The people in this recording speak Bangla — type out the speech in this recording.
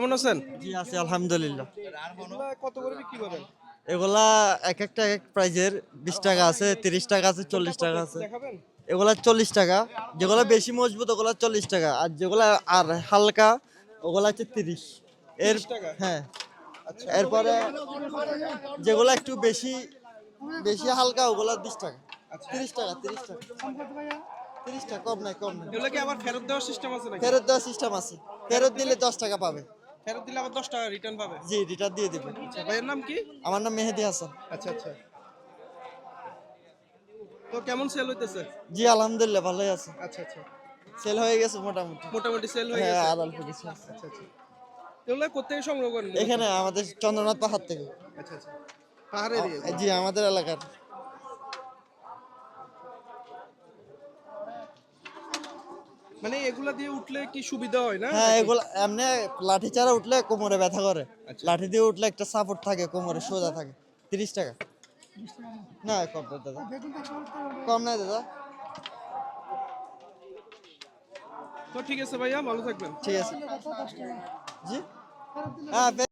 কেমন আছেন? জি আছি আলহামদুলিল্লাহ। কত করে বিক্রি করেন? এগুলা এক একটা এক প্রাইজের বিশ টাকা আছে তিরিশ টাকা আছে চল্লিশ টাকা আছে। এগুলা চল্লিশ টাকা যেগুলা বেশি মজবুত ওগুলা চল্লিশ টাকা। আর যেগুলা আর হালকা ওগুলা হচ্ছে তিরিশ। এর টাকা? হ্যাঁ। এরপরে যেগুলা একটু বেশি বেশি হালকা ওগুলা বিশ টাকা। তিরিশ টাকা তিরিশ টাকা। তিরিশ টাকা কম নাই কম নাই। আবার ফেরত দেওয়ার সিস্টেম আছে ফেরত দেওয়ার সিস্টেম আছে। ফেরত দিলে দশ টাকা পাবে। ফেরত দিলে আবার দশ টাকা রিটার্ন পাবে। জি রিটার্ন দিয়ে দিবে। আচ্ছা ভাইয়ের নাম কি? আমার নাম মেহেদি হাসান। আচ্ছা আচ্ছা। তো কেমন সেল হইতেছে? জি আলহামদুলিল্লাহ ভালোই আছে। আচ্ছা আচ্ছা। সেল হয়ে গেছে মোটামুটি। মোটামুটি সেল হয়ে হ্যাঁ গেছে? আর অল্প কিছু আচ্ছা আচ্ছা। এগুলো কোথেকে সংগ্রহ করেন? এখানে আমাদের চন্দ্রনাথ পাহাড় থেকে। আচ্ছা আচ্ছা। জি আমাদের এলাকার। মানে এগুলা দিয়ে উঠলে কি সুবিধা হয় না? হ্যাঁ এগুলা এমনি লাঠি চারা উঠলে কোমরে ব্যথা করে। আচ্ছা। লাঠি দিয়ে উঠলে একটা সাপোর্ট থাকে কোমরে সোজা থাকে। তিরিশ টাকা। না কম না দাদা। কম নাই দাদা। তো ঠিক আছে ভাইয়া ভালো থাকবেন। ঠিক আছে। জি। হ্যাঁ